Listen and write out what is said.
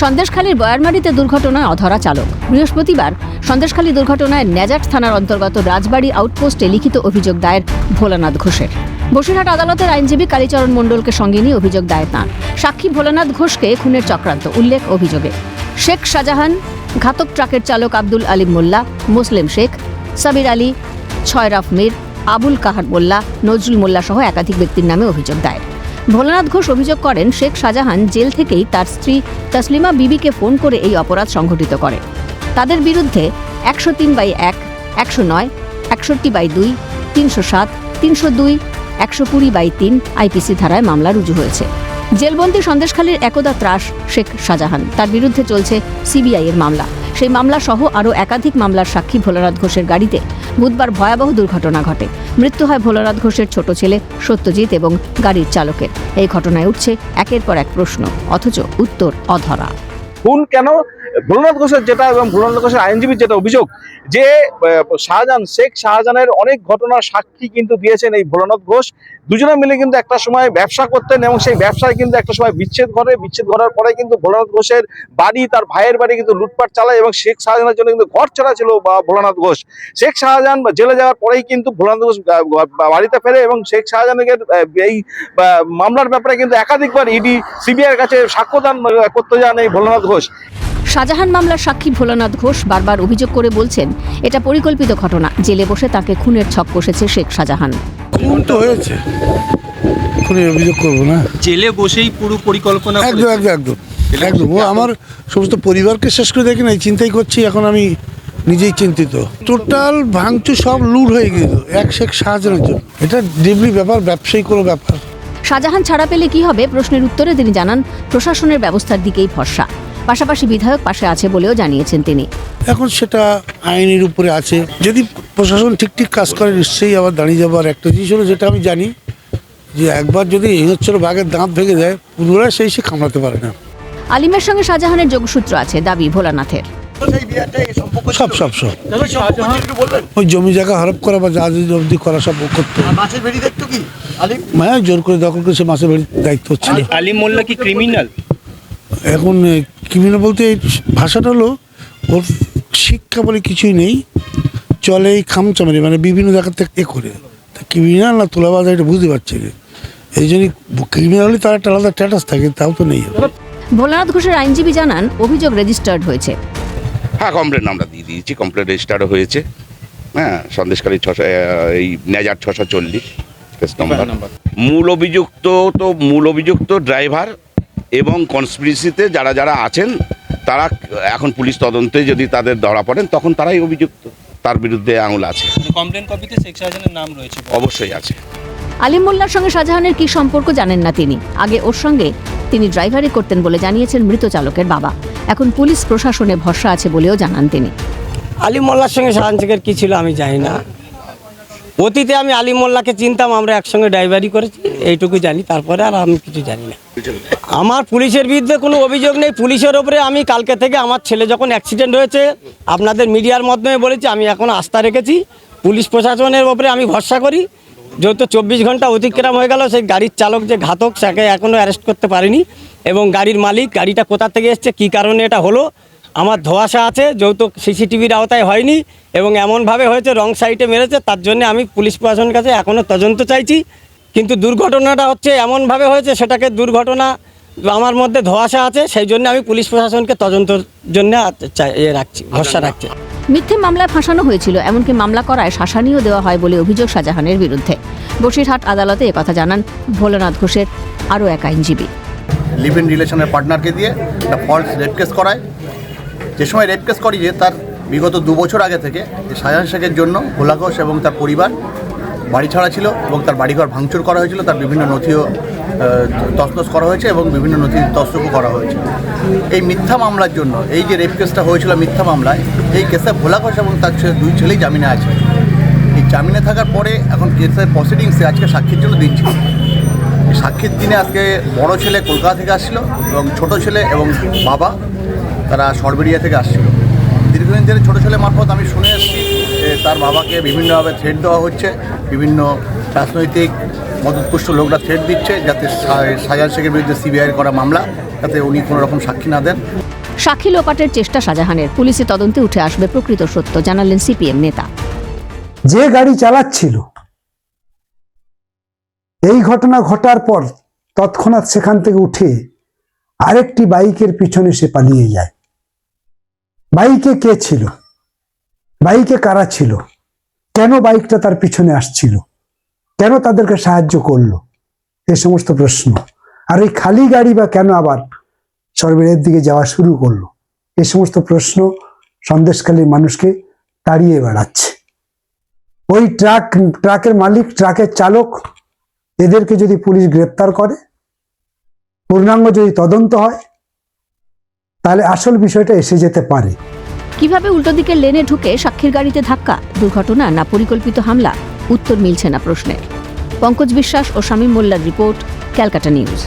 সন্দেশখালীর বয়ারমারিতে দুর্ঘটনায় অধরা চালক। বৃহস্পতিবার সন্দেশখালী দুর্ঘটনায় ন্যাজাট থানার অন্তর্গত রাজবাড়ী আউটপোস্টে লিখিত অভিযোগ দায়ের ভোলানাথ ঘোষের। বসিরহাট আদালতের আইনজীবী কালীচরণ মণ্ডলকে সঙ্গে নিয়ে অভিযোগ দায়ের তাঁর। সাক্ষী ভোলানাথ ঘোষকে খুনের চক্রান্ত, উল্লেখ অভিযোগে। শেখ শাহজাহান, ঘাতক ট্রাকের চালক আব্দুল আলিম মোল্লা, মুসলিম শেখ, সাবির আলী, ছয়রাফ মীর, আবুল কাহার মোল্লা, নজরুল মোল্লা সহ একাধিক ব্যক্তির নামে অভিযোগ দায়ের। ভোলানাথ ঘোষ অভিযোগ করেন, শেখ শাহজাহান জেল থেকেই তার স্ত্রী তসলিমা বিবিকে ফোন করে এই অপরাধ সংঘটিত করে। তাদের বিরুদ্ধে একশো তিন বাই এক, একশো নয়, একষট্টি বাই দুই, তিনশো সাত, তিনশো দুই, একশো কুড়ি বাই তিন আইপিসি ধারায় মামলা রুজু হয়েছে। জেলবন্দি সন্দেশখালীর একদা ত্রাস শেখ শাহজাহান। তার বিরুদ্ধে চলছে সিবিআই এর মামলা। সেই মামলা সহ আরও একাধিক মামলার সাক্ষী ভোলানাথ ঘোষের গাড়িতে বুধবার ভয়াবহ দুর্ঘটনা ঘটে। মৃত্যু হয় ভোলানাথ ঘোষের ছোট ছেলে সত্যজিৎ এবং গাড়ির চালকের। এই ঘটনায় উঠছে একের পর এক প্রশ্ন, অথচ উত্তর অধরা। খুন কেন? ভোলানাথ ঘোষের যেটা এবং ভোলানাথ ঘোষের আইনজীবীর যেটা অভিযোগ, যে শাহজাহান, শেখ শাহজাহানের অনেক ঘটনার সাক্ষী কিন্তু দিয়েছেন এই ভোলানাথ ঘোষ। দুজনে মিলে কিন্তু একটা সময় ব্যবসা করতেন এবং সেই ব্যবসায় কিন্তু একটা সময় বিচ্ছেদ ঘটে। বিচ্ছেদ ঘটার পরে কিন্তু ভোলানাথ ঘোষের বাড়ি, তার ভাইয়ের বাড়ি কিন্তু লুটপাট চালায় এবং শেখ শাহজাহানের জন্য কিন্তু ঘর ছাড়া ছিল বা ভোলানাথ ঘোষ। শেখ শাহজাহান জেলে যাওয়ার পরেই কিন্তু ভোলানাথ ঘোষ বাড়িতে ফেরে এবং শেখ শাহজাহানের এই মামলার ব্যাপারে কিন্তু একাধিকবার ইডি, সিবিআইয়ের কাছে সাক্ষ্যদান করতে যান এই ভোলানাথ ঘোষ। শাহজাহান মামলার সাক্ষী ভোলানাথ ঘোষ বারবার অভিযোগ করে বলছেন এটা পরিকল্পিত ঘটনা। জেলে বসে তাকে খুনের ছক কষেছে শেখ শাহজাহান। খুন তো হয়েছে। খুনের অভিযোগ করব না? জেলে বসেই পুরো পরিকল্পনা একদম একদম একদম একদম। ও আমার সমস্ত পরিবারকে শেষ করে দেখি নাই চিন্তাই করছি এখন আমি নিজেই চিন্তিত। টোটাল ভাঙচুর সব লুট হয়ে গেল এক শেখ শাহজাহানের জন্য। এটা ডিবলি ব্যাপার ব্যবসায়ী কোনো ব্যাপার। শাহজাহান ছাড়া পেলে কি হবে? প্রশ্নের উত্তরে তিনি জানান প্রশাসনের ব্যবস্থার দিকেই ভরসা। পাশাপাশি বিধায়ক পাশে আছে বলেও জানিয়েছেন তিনি। এখন সেটা আইনের উপরে আছে। যদি প্রশাসন ঠিক ঠিক কাজ করে নিশ্চয়ই আবার দাঁড়িয়ে যাবার একটা জিনিস হলো যেটা আমি জানি যে একবার যদি হিংস্র বাঘের দাঁত ভেঙে দেয় পুনরায় সেই সে কামড়াতে পারে না। আলিমের সঙ্গে শাহজাহানের যোগসূত্র আছে দাবি ভোলানাথের। সব সব সব। ওই জমি জায়গা হরপ করা বা যা অবধি করা সব করতো মাছের আলিম হ্যাঁ জোর করে দখল করে সে মাসের বাড়ির দায়িত্ব হচ্ছে। আলিম মোল্লা কি ক্রিমিনাল এখন ক্রিমিনাল বলতে এই ভাষাটা হলো ওর শিক্ষা বলে কিছুই নেই চলে এই খামচামারি মানে বিভিন্ন জায়গা থেকে এ করে। তা ক্রিমিনাল না তোলাবাজ এটা বুঝতে পারছি এই জন্যই ক্রিমিনাল হলে তার একটা আলাদা স্ট্যাটাস থাকে তাও তো নেই। ভোলানাথ ঘোষের আইনজীবী জানান অভিযোগ রেজিস্টার্ড হয়েছে। হ্যাঁ কমপ্লেন আমরা দিয়ে দিয়েছি কমপ্লেন রেজিস্টারও হয়েছে। হ্যাঁ সন্দেশকারী ছশো এই নেজার ছশো চল্লিশ কেস নম্বর মূল অভিযুক্ত তো মূল অভিযুক্ত ড্রাইভার এবং কনস্পিরেসিতে যারা যারা আছেন তারা এখন পুলিশ তদন্তে যদি তাদের ধরা পড়েন তখন তারাই অভিযুক্ত। তার বিরুদ্ধে আঙুল আছে। কমপ্লেন কপিতে শেখ শাহজাহানের নাম রয়েছে। অবশ্যই আছে। আলিম মোল্লার সঙ্গে শাহজাহানের কি সম্পর্ক জানেন না তিনি। আগে ওর সঙ্গে তিনি ড্রাইভারি করতেন বলে জানিয়েছেন মৃত চালকের বাবা। এখন পুলিশ প্রশাসনে ভরসা আছে বলেও জানান তিনি। আলিম মোল্লার সঙ্গে শাহান শেখের কী ছিল আমি জানি না। অতীতে আমি আলী মোল্লাকে চিনতাম, আমরা একসঙ্গে ড্রাইভারি করেছি, এইটুকু জানি, তারপরে আর আমি কিছু জানি না। আমার পুলিশের বিরুদ্ধে কোনো অভিযোগ নেই, পুলিশের ওপরে আমি কালকে থেকে আমার ছেলে যখন অ্যাক্সিডেন্ট হয়েছে, আপনাদের মিডিয়ার মাধ্যমে বলেছি, আমি এখন আস্থা রেখেছি, পুলিশ প্রশাসনের ওপরে আমি ভরসা করি। যেহেতু চব্বিশ ঘণ্টা অতিক্রম হয়ে গেল, সেই গাড়ির চালক যে ঘাতক, তাকে এখনও অ্যারেস্ট করতে পারিনি, এবং গাড়ির মালিক, গাড়িটা কোথা থেকে এসছে, কী কারণে এটা হলো আমার ধোয়াশা আছে যৌতুক সিসিটিভির আওতায় হয়নি এবং এমনভাবে হয়েছে রং সাইডে মেরেছে তার জন্য আমি পুলিশ প্রশাসনের কাছে এখনও তদন্ত চাইছি। কিন্তু দুর্ঘটনাটা হচ্ছে এমনভাবে হয়েছে সেটাকে দুর্ঘটনা আমার মধ্যে ধোয়াশা আছে সেই জন্য আমি পুলিশ প্রশাসনকে তদন্তর জন্য চাই- রাখছি ভরসা রাখছি। মিথ্যে মামলায় ফাঁসানো হয়েছিল এমনকি মামলা করায় শাসানিও দেওয়া হয় বলে অভিযোগ শাহজাহানের বিরুদ্ধে। বসিরহাট আদালতে কথা জানান ভোলানাথ ঘোষের আরও এক আইনজীবী। লিভ ইন রিলেশনের পার্টনারকে দিয়ে একটা ফলস রেপ কেস করায়। যে সময় রেপ কেস করিয়ে তার বিগত দু বছর আগে থেকে শাহজাহান শেখের জন্য ভোলা ঘোষ এবং তার পরিবার বাড়ি ছাড়া ছিল এবং তার বাড়িঘর ভাঙচুর করা হয়েছিল, তার বিভিন্ন নথিও তছনছ করা হয়েছে এবং বিভিন্ন নথি তছরূপও করা হয়েছে। এই মিথ্যা মামলার জন্য, এই যে রেপ কেসটা হয়েছিল মিথ্যা মামলায়, এই কেসে ভোলা ঘোষ এবং তার দুই ছেলেই জামিনে আছে। এই জামিনে থাকার পরে এখন কেসের প্রসিডিংসে আজকে সাক্ষীর জন্য দিন ছিল সাক্ষীর দিনে আজকে বড় ছেলে কলকাতা থেকে আসছিল এবং ছোট ছেলে এবং বাবা তারা সরবেরিয়া থেকে আসছিল। দীর্ঘদিন ধরে ছোটো ছেলে মারফত আমি শুনে এসেছি যে তার বাবাকে বিভিন্নভাবে থ্রেট দেওয়া হচ্ছে বিভিন্ন রাজনৈতিক মদতপুষ্ট লোকরা থ্রেট দিচ্ছে যাতে শাহজাহান শেখের বিরুদ্ধে সিবিআই করা মামলা যাতে উনি কোনো রকম সাক্ষী না দেন। সাক্ষী লোপাটের চেষ্টা শাহজাহানের। পুলিশি তদন্তে উঠে আসবে প্রকৃত সত্য জানালেন সিপিএম নেতা। যে গাড়ি চালাচ্ছিল এই ঘটনা ঘটার পর তৎক্ষণাৎ সেখান থেকে উঠে আরেকটি বাইকের পিছনে সে পালিয়ে যায়। বাইকে কে ছিল? বাইকে কারা ছিল? কেন বাইকটা তার পিছনে আসছিল? কেন তাদেরকে সাহায্য করল? এ সমস্ত প্রশ্ন। আর এই খালি গাড়ি বা কেন আবার সরবেরের দিকে যাওয়া শুরু করল? এ সমস্ত প্রশ্ন সন্দেশকালীর মানুষকে তাড়িয়ে বেড়াচ্ছে। ওই ট্রাক, ট্রাকের মালিক, ট্রাকের চালক এদেরকে যদি পুলিশ গ্রেপ্তার করে, পূর্ণাঙ্গ যদি তদন্ত হয় তাহলে আসল বিষয়টা এসে যেতে পারে। কীভাবে উল্টো দিকের লেনে ঢুকে সাক্ষীর গাড়িতে ধাক্কা, দুর্ঘটনা না পরিকল্পিত হামলা? উত্তর মিলছে না প্রশ্নের। পঙ্কজ বিশ্বাস ও শামীম মোল্লার রিপোর্ট, ক্যালকাটা নিউজ।